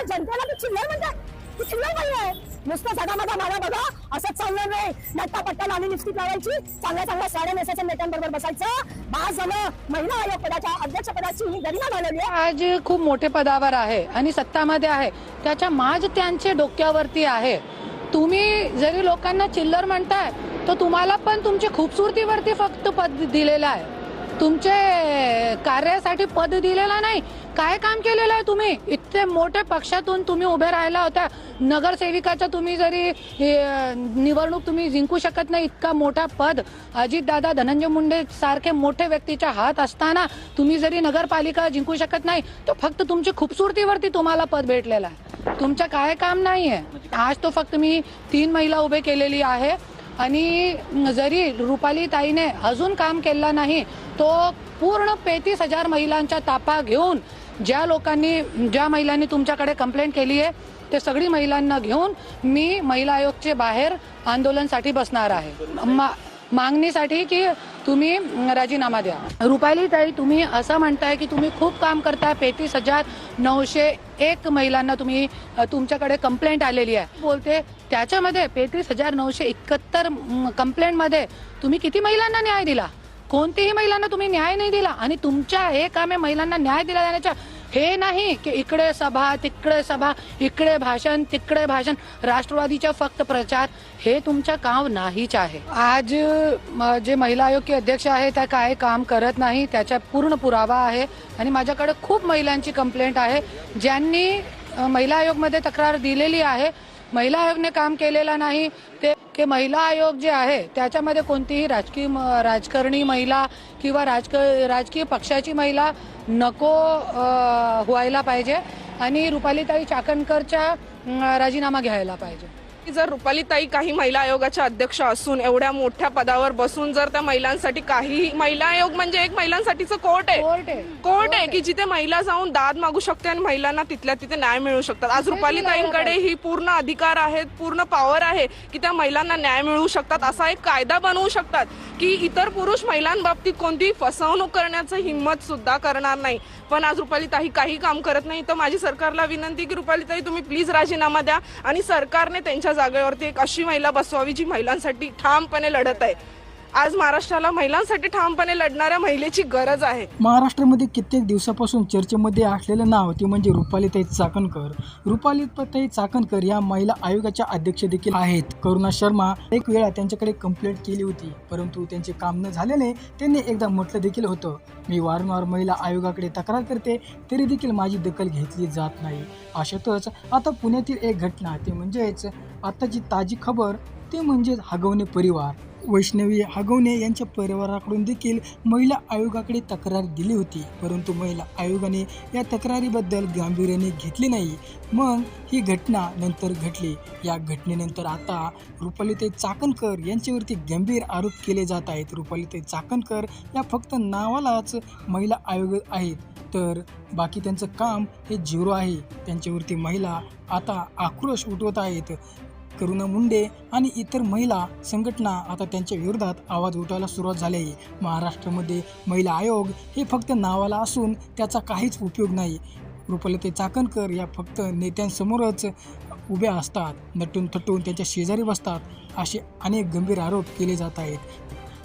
या जनतेला ती चिल्लर म्हणतात ती चिल्लर नाही आहे नुसतं सदा माझा माझा बघा असंच चालणार नाही नट्टा पट्टा आणि लिपस्टिक लावायची. चांगल्या चांगल्या साड्या नेसायच्या नेत्यांबरोबर बसायचं. बाज झालं. महिला आयोग पदाच्या अध्यक्ष पदाची ही गरिमा झालेली आहे आज खूप मोठे पदावर आहे आणि सत्तामध्ये आहे. त्याच्या माज त्यांचे डोक्यावरती आहे. तुम्ही जरी लोकांना चिल्लर म्हणताय तर तुम्हाला पण तुमची खूपसुरतीवरती फक्त पद दिलेलं आहे. तुमचे कार्यासाठी पद दिलेला नाही. काय काम केलेलं आहे तुम्ही? इतके मोठे पक्षातून तुम्ही उभे राहिला होता. नगरसेविकाचा तुम्ही जरी निवडणूक तुम्ही जिंकू शकत नाही इतका मोठा पद. अजितदादा धनंजय मुंडे सारखे मोठे व्यक्तीच्या हात असताना तुम्ही जरी नगरपालिका जिंकू शकत नाही तर फक्त तुमची खूबसूरतीवरती तुम्हाला पद भेटलेलं आहे. तुमचं काय काम नाही आहे आज तो फक्त मी तीन महिला उभे केलेली आहे. आणि जरी रुपाली ताईने अजून काम केलं नाही तो पूर्ण पेतीस हजार महिलांचा तापा घेऊन ज्या लोकांनी ज्या महिलांनी तुमच्याकडे कंप्लेंट केली आहे ते सगळी महिलांना घेऊन मी महिला आयोगचे बाहेर आंदोलनसाठी बसणार आहे. मा- मागणीसाठी की तुम्ही राजीनामा द्या. रुपाली ताई तुम्ही असं म्हणताय की तुम्ही खूप काम करताय पेतीस हजार नऊशे एक महिलांना तुम्ही तुमच्याकडे कंप्लेंट आलेली आहे. बोलते त्याच्यामध्ये पेतीस हजार नऊशे एकाहत्तर कंप्लेंटमध्ये तुम्ही किती महिलांना न्याय दिला? कोणतीही महिलांना तुम्ही न्याय नाही दिला आणि तुमच्या हे काम आहे महिलांना न्याय दिला जाण्याच्या हे नाही की इकडे सभा तिकडे सभा इकडे भाषण तिकडे भाषण. राष्ट्रवादीचा फक्त प्रचार हे तुमचं काम नाहीच आहे. आज म, जे महिला आयोग के अध्यक्ष आहे त्या काय काम करत नाही त्याचा पूर्ण पुरावा आहे. आणि माझ्याकडे खूप महिलांची कंप्लेंट आहे. ज्यांनी महिला आयोगमध्ये तक्रार दिलेली आहे महिला आयोगने काम केलेलं नाही ते की महिला आयोग जे आहे त्याच्यामध्ये कोणतीही राजकीय म- राजकारणी महिला किंवा राजक राजकीय पक्षाची महिला नको व्हायला पाहिजे आणि रुपालीताई चाकणकरच्या राजीनामा घ्यायला पाहिजे. जर रुपालीताई काही महिला आयोगाच्या अध्यक्ष असून एवढ्या मोठ्या पदावर बसून जर त्या महिलांसाठी काही महिला आयोग म्हणजे एक महिलांसाठीचं कोर्ट आहे. कोर्ट आहे. की जिथे महिला जाऊन दाद मागू शकते आणि महिलांना तिथल्या तिथे न्याय मिळू शकतात. आज रुपालीताईंकडे ही पूर्ण अधिकार आहेत पूर्ण पॉवर आहे की त्या महिलांना न्याय मिळू शकतात. असा एक कायदा बनवू शकतात की इतर पुरुष महिलांबाबतीत कोणतीही फसवणूक करण्याचं हिंमत सुद्धा करणार नाही. पण आज रुपालीताई काही काम करत नाही. तर माझी सरकारला विनंती की रुपालीताई तुम्ही प्लीज राजीनामा द्या आणि सरकारने त्यांच्या जागेवरती एक अशी महिला बसवावी जी महिलांसाठी ठामपणे लढत आहे. आज महाराष्ट्राला महिलांसाठी ठामपणे लढणाऱ्या महिलेची गरज आहे. महाराष्ट्रामध्ये कित्येक दिवसापासून चर्चेमध्ये असलेलं नाव ते म्हणजे रुपालीताई चाकणकर. रुपालीताई चाकणकर या महिला आयोगाच्या अध्यक्ष देखील आहेत. करुणा शर्मा एक वेळा त्यांच्याकडे कंप्लेंट केली होती. परंतु त्यांचे काम न झाल्याने त्यांनी एकदा म्हटलं देखील होतं. मी वारंवार महिला आयोगाकडे तक्रार करते तरी देखील माझी दखल घेतली जात नाही. अशातच आता पुण्यातील एक घटना ते म्हणजेच आताची ताजी खबर ते म्हणजेच हगवणे परिवार. वैष्णवी हगवणे यांच्या परिवाराकडून देखील महिला आयोगाकडे तक्रार दिली होती. परंतु महिला आयोगाने या तक्रारीबद्दल गांभीर्याने घेतली नाही. मग ही घटना नंतर घडली. या घटनेनंतर आता रुपालीताई चाकणकर यांच्यावरती गंभीर आरोप केले जात आहेत. रुपालीताई चाकणकर या फक्त नावालाच महिला आयोग आहेत. तर बाकी त्यांचं काम हे झिरो आहे. त्यांच्यावरती महिला आता आक्रोश उठवत आहेत. करुणा मुंडे आणि इतर महिला संघटना आता त्यांच्या विरोधात आवाज उठवायला सुरुवात झाली. आहे महाराष्ट्रामध्ये महिला आयोग हे फक्त नावाला असून त्याचा काहीच उपयोग नाही. रुपालीताई चाकणकर या फक्त नेत्यांसमोरच उभ्या असतात. नटून थटून त्यांच्या शेजारी बसतात असे अनेक गंभीर आरोप केले जात आहेत.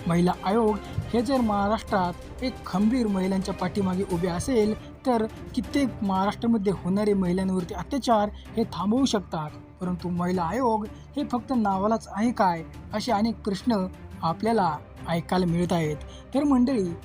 महिला आयोग हे जर महाराष्ट्रात एक खंबीर महिलांच्या पाठीमागे उभे असेल तर कित्येक महाराष्ट्रामध्ये होणारे महिलांवरती अत्याचार हे थांबवू शकतात. परंतु महिला आयोग हे फक्त नावालाच आहे काय असे अनेक प्रश्न आपल्याला ऐकायला मिळत आहेत. तर मंडळी